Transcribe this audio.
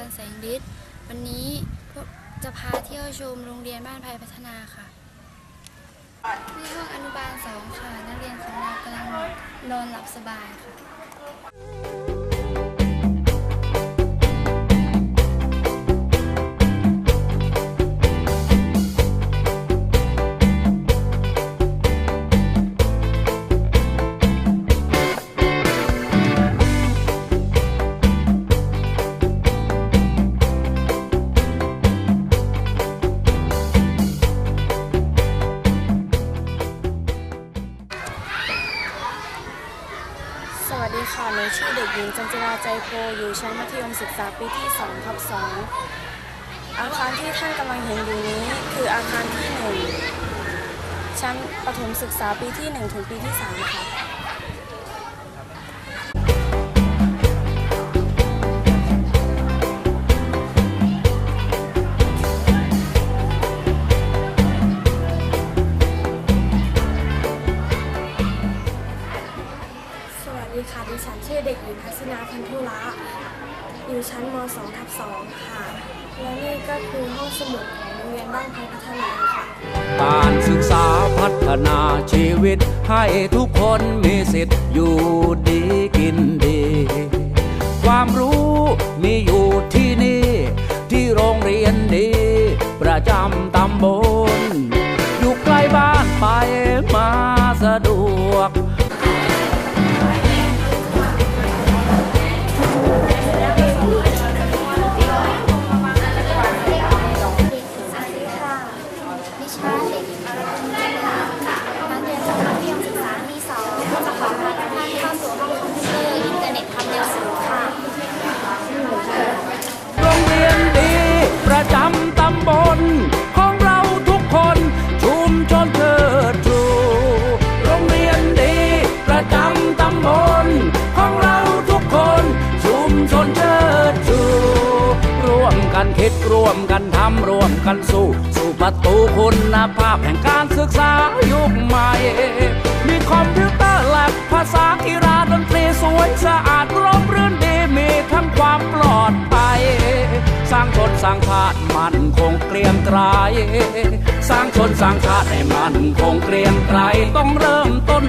หญิงแสงจันแสงฤทธิ์วันนี้พวกจะพาเที่ยวชมโรงเรียนบ้านภัยพัฒนาค่ะที่ห้องอนุบาลสองค่ะ นักเรียนของเรากำลังนอนหลับสบายค่ะ สวัสดีค่ะหนูชื่อเด็กหญิงจันจิราใจโพอยู่ชั้นมัธยมศึกษาปีที่2ทับ2อาคารที่ท่านกำลังเห็นอยู่นี้ คืออาคารที่ 1 ชั้นประถมศึกษาปีที่ 1 ถึงปีที่ 3 ค่ะ อเด็กหญิงพัชนาพันธุระอยู่ชั้นม 2 ทับ2ค่ะ และนี่ก็คือห้องสมุดของโรงเรียนบ้านพัยพัฒนาค่ะ การศึกษาพัฒนาชีวิต ให้ทุกคนมีสิทธิ์อยู่ดีกินดี ความรู้มีอยู่ที่นี่ ที่โรงเรียนดี ประจำตำบล คิดร่วมกันทำร่วมกันสู้ สู่ประตูคุณภาพแห่งการศึกษายุคใหม่ มีคอมพิวเตอร์แลบภาษากีฬาดนตรีสวยสะอาดร่มรื่นดีมีทั้งความปลอดภัยสร้างชนสร้างชาติมันคงเกรียงไกรสร้างชนสร้างชาติให้มันคงเกรียงไกรต้องเริ่มต้น